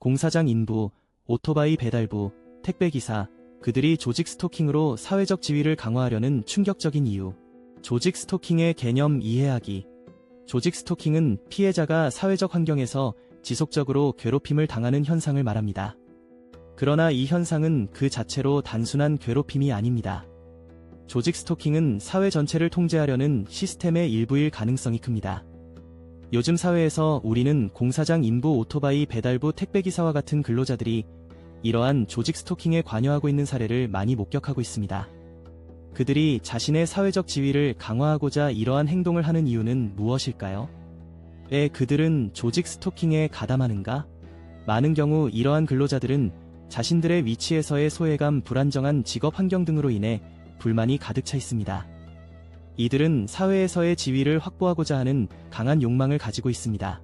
공사장 인부, 오토바이 배달부, 택배기사, 그들이 조직 스토킹으로 사회적 지위를 강화하려는 충격적인 이유. 조직 스토킹의 개념 이해하기. 조직 스토킹은 피해자가 사회적 환경에서 지속적으로 괴롭힘을 당하는 현상을 말합니다. 그러나 이 현상은 그 자체로 단순한 괴롭힘이 아닙니다. 조직 스토킹은 사회 전체를 통제하려는 시스템의 일부일 가능성이 큽니다. 요즘 사회에서 우리는 공사장 인부 오토바이 배달부 택배기사와 같은 근로자들이 이러한 조직 스토킹에 관여하고 있는 사례를 많이 목격하고 있습니다. 그들이 자신의 사회적 지위를 강화하고자 이러한 행동을 하는 이유는 무엇일까요? 왜 그들은 조직 스토킹에 가담하는가? 많은 경우 이러한 근로자들은 자신들의 위치에서의 소외감, 불안정한 직업 환경 등으로 인해 불만이 가득 차 있습니다. 이들은 사회에서의 지위를 확보하고자 하는 강한 욕망을 가지고 있습니다.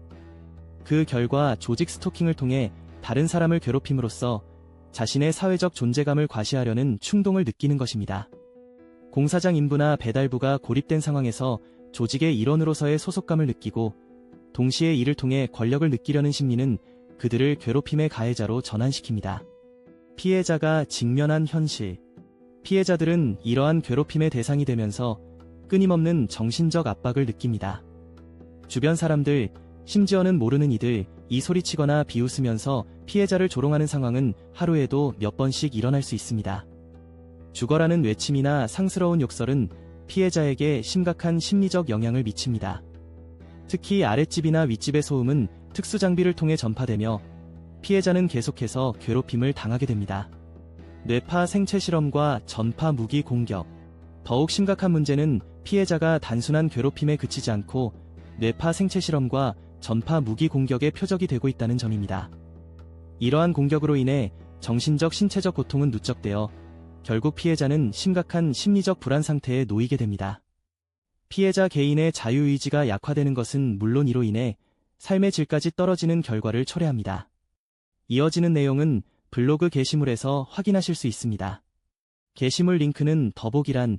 그 결과 조직 스토킹을 통해 다른 사람을 괴롭힘으로써 자신의 사회적 존재감을 과시하려는 충동을 느끼는 것입니다. 공사장 인부나 배달부가 고립된 상황에서 조직의 일원으로서의 소속감을 느끼고 동시에 이를 통해 권력을 느끼려는 심리는 그들을 괴롭힘의 가해자로 전환시킵니다. 피해자가 직면한 현실. 피해자들은 이러한 괴롭힘의 대상이 되면서 끊임없는 정신적 압박을 느낍니다. 주변 사람들, 심지어는 모르는 이들, 이 소리치거나 비웃으면서 피해자를 조롱하는 상황은 하루에도 몇 번씩 일어날 수 있습니다. 죽어라는 외침이나 상스러운 욕설은 피해자에게 심각한 심리적 영향을 미칩니다. 특히 아랫집이나 윗집의 소음은 특수 장비를 통해 전파되며 피해자는 계속해서 괴롭힘을 당하게 됩니다. 뇌파 생체 실험과 전파 무기 공격. 더욱 심각한 문제는 피해자가 단순한 괴롭힘에 그치지 않고 뇌파 생체 실험과 전파 무기 공격의 표적이 되고 있다는 점입니다. 이러한 공격으로 인해 정신적 신체적 고통은 누적되어 결국 피해자는 심각한 심리적 불안 상태에 놓이게 됩니다. 피해자 개인의 자유의지가 약화되는 것은 물론 이로 인해 삶의 질까지 떨어지는 결과를 초래합니다. 이어지는 내용은 블로그 게시물에서 확인하실 수 있습니다. 게시물 링크는 더보기란